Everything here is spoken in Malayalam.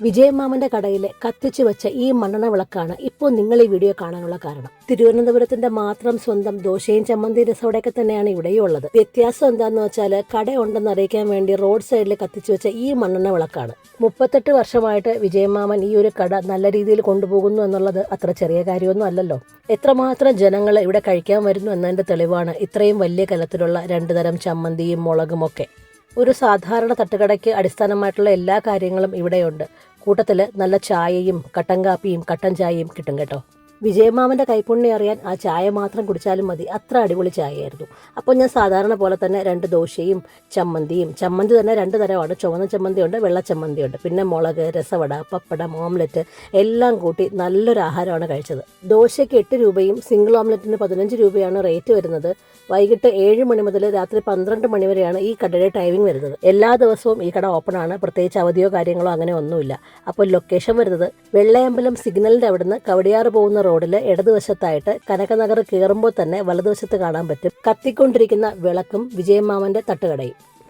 വിജയമാമന്റെ കടയിലെ കത്തിച്ചു വെച്ച ഈ മണ്ണെണ്ണ വിളക്കാണ് ഇപ്പോൾ നിങ്ങൾ ഈ വീഡിയോ കാണാനുള്ള കാരണം. തിരുവനന്തപുരത്തിന്റെ മാത്രം സ്വന്തം ദോശയും ചമ്മന്തി രസോടെയൊക്കെ തന്നെയാണ് ഇവിടെയും ഉള്ളത്. വ്യത്യാസം എന്താന്ന് വെച്ചാൽ കട ഉണ്ടെന്ന് അറിയിക്കാൻ വേണ്ടി റോഡ് സൈഡിൽ കത്തിച്ചു വെച്ച ഈ മണ്ണെണ്ണ വിളക്കാണ് മുപ്പത്തെട്ട് വർഷമായിട്ട് വിജയമാമൻ ഈ ഒരു കട നല്ല രീതിയിൽ കൊണ്ടുപോകുന്നു എന്നുള്ളത് അത്ര ചെറിയ കാര്യമൊന്നും അല്ലല്ലോ. എത്രമാത്രം ജനങ്ങൾ ഇവിടെ കഴിക്കാൻ വരുന്നു എന്നതിന്റെ തെളിവാണ് ഇത്രയും വലിയ കലത്തിലുള്ള രണ്ടു തരം ചമ്മന്തിയും മുളകും ഒക്കെ ഒരു സാധാരണ തട്ടുകടയ്ക്ക് അടിസ്ഥാനമായിട്ടുള്ള എല്ലാ കാര്യങ്ങളും ഇവിടെയുണ്ട്. കൂട്ടത്തിൽ നല്ല ചായയും കട്ടൻ കാപ്പിയും കട്ടൻ ചായയും കിട്ടും കേട്ടോ. വിജയമാമന്റെ കൈപ്പുണ്യം അറിയാൻ ആ ചായ മാത്രം കുടിച്ചാലും മതി. അത്ര അടിപൊളി ചായയായിരുന്നു. അപ്പോൾ ഞാൻ സാധാരണ പോലെ തന്നെ രണ്ട് ദോശയും ചമ്മന്തിയും. ചമ്മന്തി തന്നെ രണ്ട് തരമാണ്. ചുവന്ന ചമ്മന്തിയുണ്ട് വെള്ള ചമ്മന്തിയുണ്ട്. പിന്നെ മുളക് രസവട പപ്പടം ഓംലെറ്റ് എല്ലാം കൂട്ടി നല്ലൊരു ആഹാരമാണ് കഴിച്ചത്. ദോശയ്ക്ക് എട്ട് രൂപയും സിംഗിൾ ഓംലെറ്റിന് പതിനഞ്ച് രൂപയാണ് റേറ്റ് വരുന്നത്. വൈകിട്ട് ഏഴ് മണി മുതൽ രാത്രി പന്ത്രണ്ട് മണി വരെയാണ് ഈ കടയുടെ ടൈമിംഗ് വരുന്നത്. എല്ലാ ദിവസവും ഈ കട ഓപ്പൺ ആണ്. പ്രത്യേകിച്ച് അവധിയോ കാര്യങ്ങളോ അങ്ങനെ ഒന്നുമില്ല. അപ്പോൾ ലൊക്കേഷൻ വരുന്നത് വെള്ളയമ്പലം സിഗ്നലിന്റെ അവിടുന്ന് കവടിയാറ് പോകുന്ന റോഡിൽ ഇടതുവശത്തായിട്ട് കനകനഗർ കയറുമ്പോൾ തന്നെ വലതുവശത്ത് കാണാൻ പറ്റും. കത്തിക്കൊണ്ടിരിക്കുന്ന വിളക്കും വിജയമാമന്റെ തട്ടുകടയും.